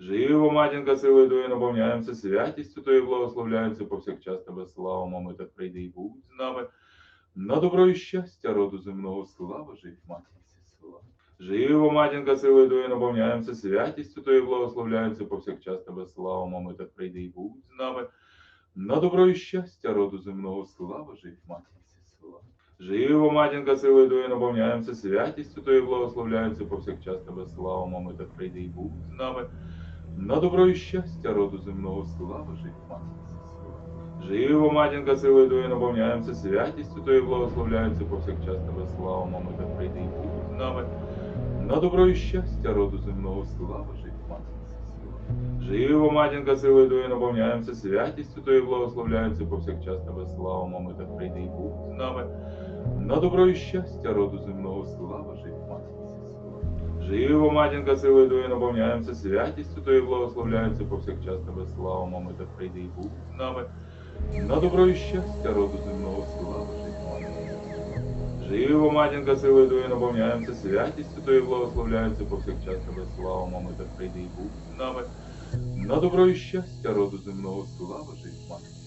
Живо, матінка, силою Твоєю наповняємося, святістю Твоєю благословляємося, повсякчас Тебе слава, ми так прийди і будь з нами. На добро і щастя роду земного слава, жить матінці слава. Живо, матінка, силою Твоєю наповняємося, святістю Твоєю благословляємося, повсякчас Тебе слава, ми так прийди і будь з нами. На добро і щастя роду земного слава, жить матінці слава. Живо, матінка, силою Твоєю наповняємося, святістю Твоєю благословляємося, повсякчас Тебе слава, ми так прийди і будь з нами. На добро і щастя роду земного слава, матінці. Живо, матінка, силою Твоєю наповняємося, святістю Твоєю благословляємося, повсякчас Тебе слава, ми так прийди і будь з нами. На добро і щастя роду земного слава, матінці. Живо, матінка, силою Твоєю наповняємося, святістю Твоєю благословляємося, повсякчас Тебе слава, ми так прийди і будь з нами. На добро і щастя роду земного слава, слава. Живо, матінка, силою Твоєю наповняємося, святістю Твоєю благословляємося, повсякчас Тебе слава, ми так прийди і будь з нами. На добро і щастя роду земного слава, слава. Живо, матінка, силою Твоєю наповняємося, святістю Твоєю благословляємося, повсякчас Тебе слава, ми так прийди і будь з нами. На добро і щастя роду земного слава, матінці.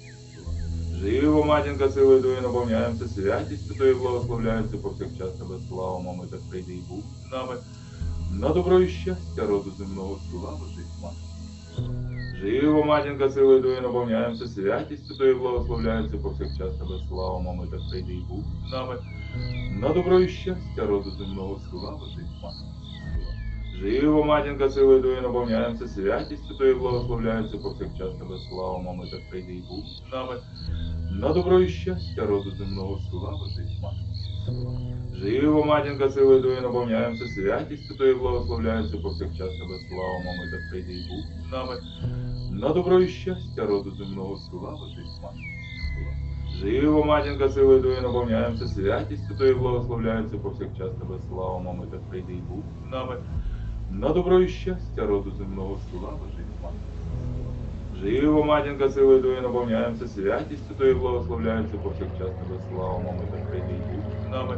Живо, матінка, силою Твоєю наповняємося, святістю Твоєю благословляємося, повсякчас Тебе слава, ми так прийди і будь з нами. На добро і щастя роду земного слава, слава. Живо, матінка, силою Твоєю наповняємося, святістю Твоєю благословляємося, повсякчас Тебе слава, ми так прийди і будь з нами. На добро і щастя роду земного слава, слава. Живо, матінка, силою Твоєю наповняємося, святістю Твоєю благословляємося, повсякчас Тебе слава, ми так прийди і будь з нами. На добро і щастя роду земного слава, слава. Живо, матінка, силою Твоєю наповняємося, святістю Твоєю благословляємося, повсякчас Тебе слава, ми так прийди і будь з нами. На добро і щастя роду земного слава, жить слава. Живо, матінка, силою Твоєю наповняємося, святістю Твоєю благословляємося, повсякчас Тебе слава, ми так прийди і будь з нами. На добро і щастя роду земного слава, жить. Живо, матінка, силою Твоєю наповняємося, святістю Твоєю благословляємося, повсякчас Тебе слава, ми так прийди і нами.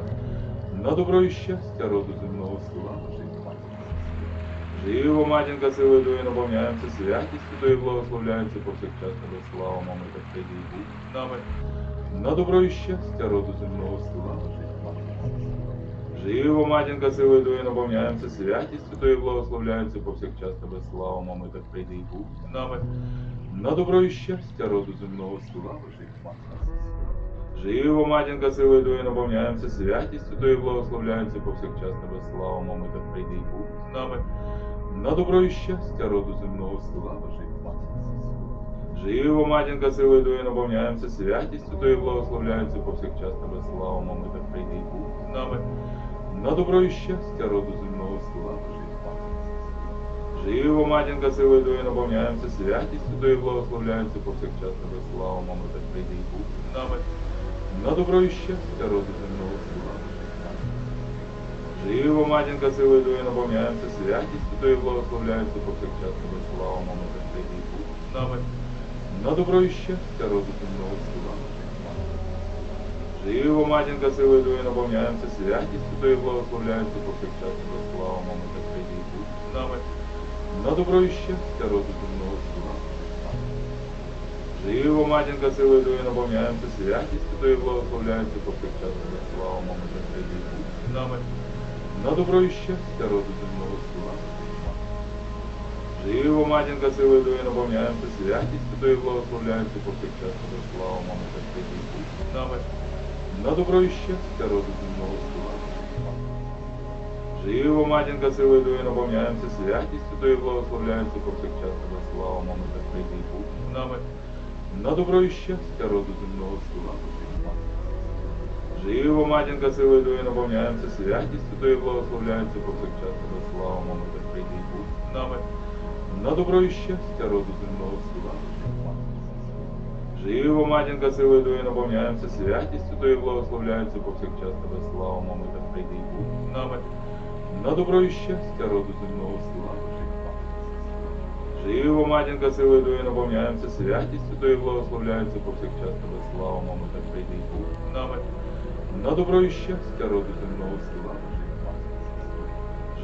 На добро і щастя роду земного слава, матінці. Живо, матінка, силою Твоєю наповняємося, святістю Твоєю благословляємося, повсякчас Тебе слава, ми так прийди і нами. На добро і щастя роду земного слава, слава. Живо, матінка, силою Твоєю наповняємося, святістю Твоєю благословляємося, повсякчас Тебе слава, ми так прийди і будь з нами. На добро і щастя роду земного слава, слава. Живо, матінка, силою Твоєю наповняємося, святістю Твоєю благословляємося, повсякчас Тебе слава, ми так прийди і будь з нами. На добро і щастя роду земного слава, слава. Живо, матінка, силою Твоєю наповняємося, святістю Твоєю благословляємося, повсякчас Тебе слава, ми На добро і щастя роду земного жить матінці. Живо, матінка, силою Твоєю наповняємося, святістю Твоєю благословляємося, повсякчас Тебе слава, ми так прийди і будь з нами. На добро і щастя роду земного слава, жить. Живо, матінка, силою Твоєю наповняємося, святістю Твоєю благословляємося, повсякчас Тебе слава, ми так прийди і будь з нами. На добро і щастя роду земного жить матінці Живо, матінка, силою Твоєю наповняємося, святістю Твоєю благословляємося, повсякчас Тебе слава, ми так прийди і будь з нами. На добро і щастя роду земного слава. Живо, матінка, силою Твоєю наповняємося, святістю Твоєю благословляємося, повсякчас Тебе слава, ми так прийди і будь з нами. На добро і щастя роду земного слава. Живо, матінка, силою Твоєю наповняємося, святістю Твоєю благословляємося, повсякчас Тебе слава, ми так прийди і будь з нами. На щастя роду земного слава. Живо, матінка, силою Твоєю наповняємося, святістю Твоєю благословляємося, повсякчас Тебе слава, ми так прийди і будь з нами. На і роду земного слава. Живо, матінка, силою Твоєю наповняємося, святістю Твоєю благословляємося, повсякчас Тебе слава, ми так прийди і будь з нами. На і роду земного слава. Живо, матінка, силою Твоєю наповняємося, святістю Твоєю благословляємося, повсякчас Тебе слава, ми так прийди і будь з нами. На добро і щастя роду земного слава, жить. Живо, матінка, силою Твоєю наповняємося, святістю Твоєю благословляємося, повсякчас Тебе слава, ми так прийди і будь з нами. На добро і щастя роду земного слава, слава.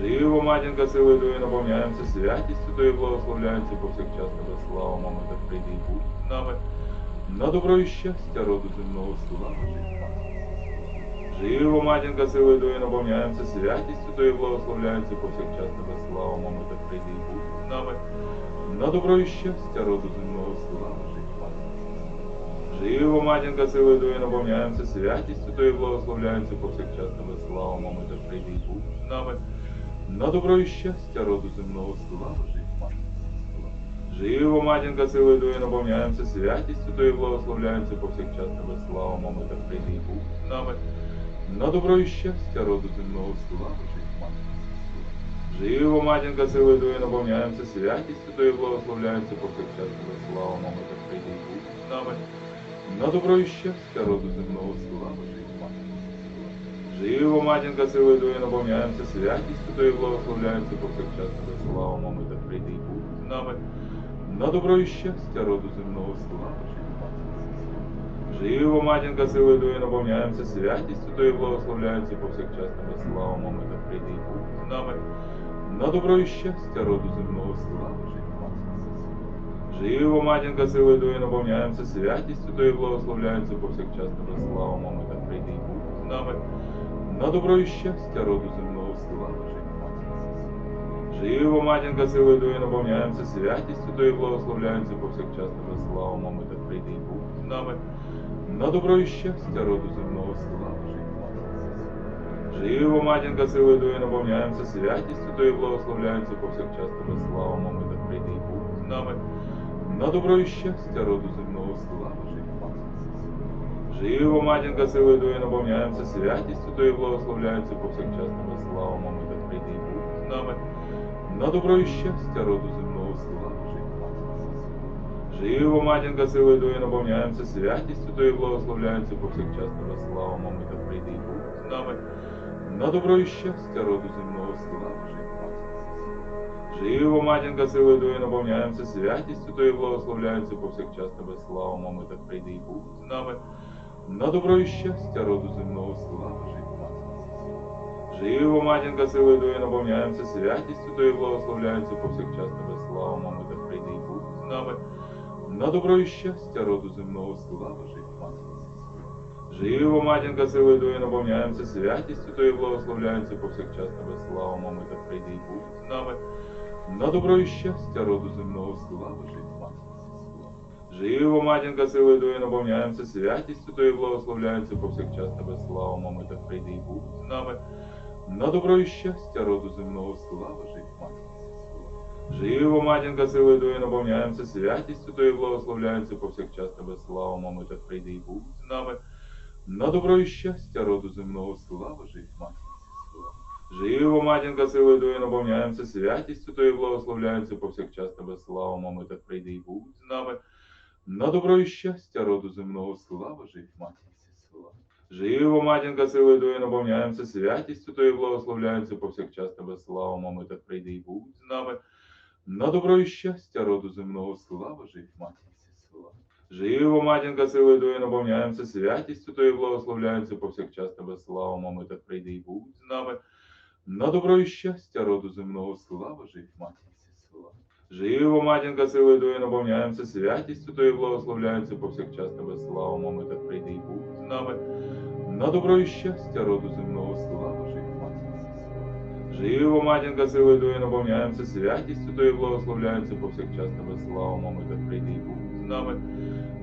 Живо, матінка, силою Твоєю наповняємося святістю Твоєю благословляється повсякчас тебе слава, мами, та прийди і будь з нами. На добро і щастя роду земного слава життя. Живо, матінка, силою Твоєю наповняємося святістю Твоєю благословляється повсякчас тебе слава, мами, та прийди і будь з нами. На добро і щастя роду земного слава життя. Живо, матінка, силою Твоєю наповняємося святістю Твоєю благословляється повсякчас тебе слава, мами, та прийди і будь з нами. На добро і щастя роду земного слава життя. Живо, матінка, силою Твоєю наповняємося святістю Твоєю благословляється повсякчас тебе слава, мами, та прийди і будь з нами. На добро і щастя роду земного слава життя. Живо, матінка, силою Твоєю наповняємося святістю Твоєю благословляється повсякчас тебе слава, мами, та прийди і будь з нами. На добро і щастя роду земного слава життя. Живо, матінка, силою Твоєю наповняємося святістю Твоєю благословляється повсякчас тебе слава, мами, та прийди і будь з нами. На добро щастя роду земного життя. Живо, матінка, силою Твоєю наповняємося святістю Твоєю благословляється повсякчас тебе слава, мами, та прийди і будь з нами. На добро щастя роду земного життя. Живо, матінка, силою Твоєю наповняємося святістю Твоєю благословляється повсякчас тебе слава, мами, та прийди і будь з нами. На добро і щастя роду земного життя. Живо, матінка, силою Твоєю наповняємося святістю Твоєю благословляється повсякчас слава, мами, та прийди і будь з нами. На добро і щастя роду земного слава життя. Живо, матінка, силою Твоєю наповняємося святістю Твоєю благословляється повсякчас тебе слава, мами, та прийди і будь з нами. На добро і щастя роду земного слава життя. Живо, матінка, силою Твоєю наповняємося святістю Твоєю благословляється повсякчас тебе слава, мами, та прийди і будь з нами. На добро і щастя роду земного слава життя. Живо, матінка, силою Твоєю наповняємося святістю Твоєю благословляється повсякчас тебе слава, мами, та прийди і будь з нами. На добро і щастя роду земного слава життя. Живо, матінка, силою Твоєю наповняємося святістю Твоєю благословляється повсякчас тебе слава, мами, та прийди і будь з нами. На добро і щастя роду земного слава життя. Живо, матінка, силою Твоєю наповняємося святістю Твоєю благословляється повсякчас тебе слава, мами, та прийди і будь з нами. На добро і щастя роду земного слава життя. Живо, матінка, силою Твоєю наповняємося святістю Твоєю благословляється повсякчас тебе слава, мами, та прийди і будь з нами. На добро і щастя роду земного слава життя. Живо, матінка, силою Твоєю наповняємося святістю Твоєю благословляється повсякчас тебе слава, мами, та прийди і будь з нами. На добро і щастя роду земного слава життя. Живо, матінка, силою наповняємося святістю Твоєю благословляється повсякчас тебе слава, мами, та прийди і будь з нами. На добро і щастя роду земного слава життя. Живо, матінка, силою Твоєю наповняємося святістю Твоєю благословляється повсякчас тебе слава, мами, та прийди і будь з нами. На добро і щастя роду земного слава жить матінці слава. Живо, матінка, силою Твоєю наповняємося святістю Твоєю благословляється повсякчас тебе слава, мами, та прийди і будь з нами. На добро і щастя роду земного слава жить матінці слава. Живо, матінка, силою Твоєю наповняємося святістю Твоєю благословляється повсякчас тебе слава, мами, та прийди і будь з нами. На добро і щастя роду земного слава жить матінці слава. Живо, матінка, силою Твоєю наповняємося святістю Твоєю благословляється повсякчас тебе слава, мами, та прийди і будь з нами. На добро і щастя роду земного слава жить матінці. Живо, матінка, силою Твоєю наповняємося святістю Твоєю благословляється повсякчас тебе слава, мами, та прийди і будь з нами.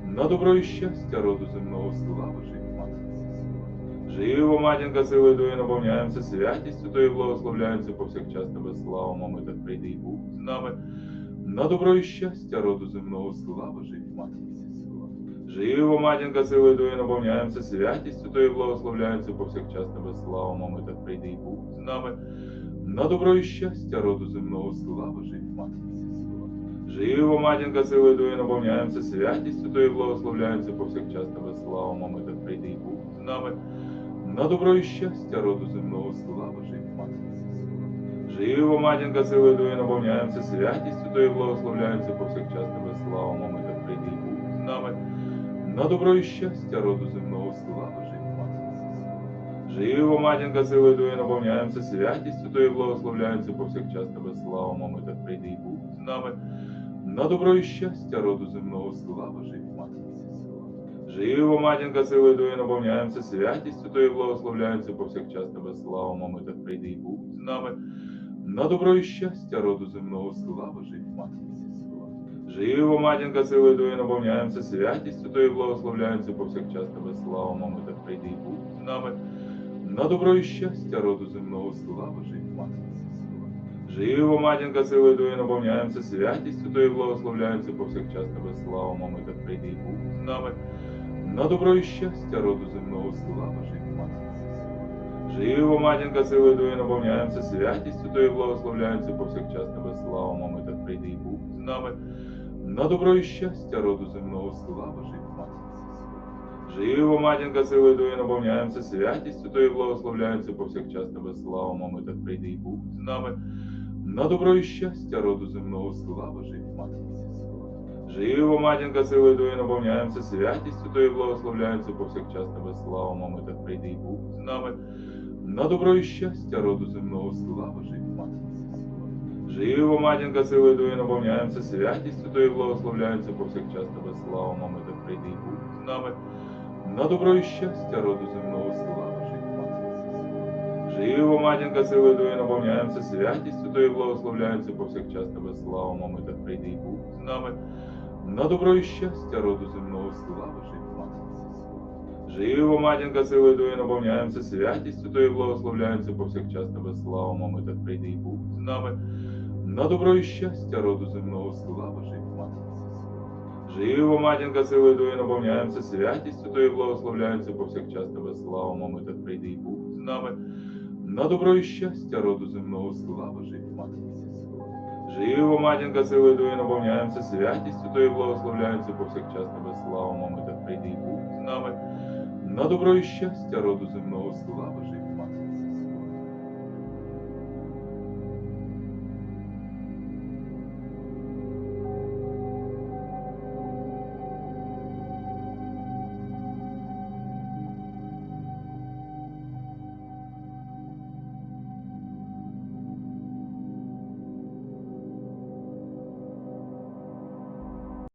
На добро і щастя роду земного слава матінці. Живо, матінка, силою Твоєю наповняємося святістю Твоєю благословляється повсякчас тебе слава, мами, та прийди і будь з нами. На добро і щастя роду земного слава жить матінці. Живо, матінка, силою Твоєю наповняємося святістю Твоєю благословляється повсякчас тебе слава, мами, та прийди і будь з нами. На добро і щастя роду земного слава жить матінці слава. Живо, матінка, силою Твоєю наповняємося святістю Твоєю благословляється повсякчас тебе слава, мами, та прийди і будь з нами. На добро і щастя роду земного слава жить матінці слава. Живо, матінка, силою Твоєю наповняємося святістю Твоєю благословляється повсякчас тебе слава, мами, На добро і щастя роду земного слава. Живо, матінка, силою наповняємося святістю Твоєю благословляємося повсякчас Тебе славимо, так прийди і будь з нами. На добро і щастя роду земного слава живі матінці слава. Живо, матінка, силою наповняємося святістю Твоєю благословляємося повсякчас Тебе славимо, ми так прийди і будь з нами. На добро і щастя роду земного слава живі матінці слава. Живо, матінка, силою Твоєю наповняємося святістю Твоєю благословляємося повсякчас Тебе славимо, ми так прийди і будь з нами. На добро і щастя роду земного слава живі матінці слава. Живо, матінка, силою Твоєю наповняємося святістю Твоєю благословляємося повсякчас Тебе славимо, ми так прийди і будь з нами. На добро і щастя роду земного слава живі матінці слава. Живо, матінка, силою Твоєю наповняємося святістю Твоєю благословляємося повсякчас Тебе славимо, ми так прийди і будь з нами. На добро і щастя роду земного слава матінці. Живо, матінка, силою наповняємося святістю Твоєю благословляємося повсякчас Тебе славимо, ми так прийди і будь з нами. На добро і щастя роду земного слава живі матінці слава. Живо, матінка, силою наповняємося святістю Твоєю благословляємося повсякчас Тебе славимо, ми так прийди і будь з нами. На добро і щастя роду земного слава живі матінці слава. Живо, матінка, силою Твоєю наповняємося святістю Твоєю благословляємося повсякчас Тебе славимо, ми так прийди і будь з нами. На добро і щастя роду земного слава слава. Живо, матінка, силою Твоєю наповняємося святістю Твоєю благословляємося повсякчас Тебе славимо, ми так прийди і будь з нами. На добро і щастя роду земного слава слава. Живо, матінка, силою Твоєю наповняємося святістю Твоєю благословляємося повсякчас Тебе славимо, ми так прийди і будь з нами. На добро і щастя роду земного слава живі матінці. Живо, матінка, силою наповняємося святістю Твоєю благословляємося повсякчас Тебе славимо, ми так прийди і будь з нами. На добро і щастя роду земного слава живі матінці слава. Живо, матінка, силою наповняємося святістю Твоєю благословляємося повсякчас Тебе славимо, ми так прийди і будь з нами. На добро і щастя роду земного слава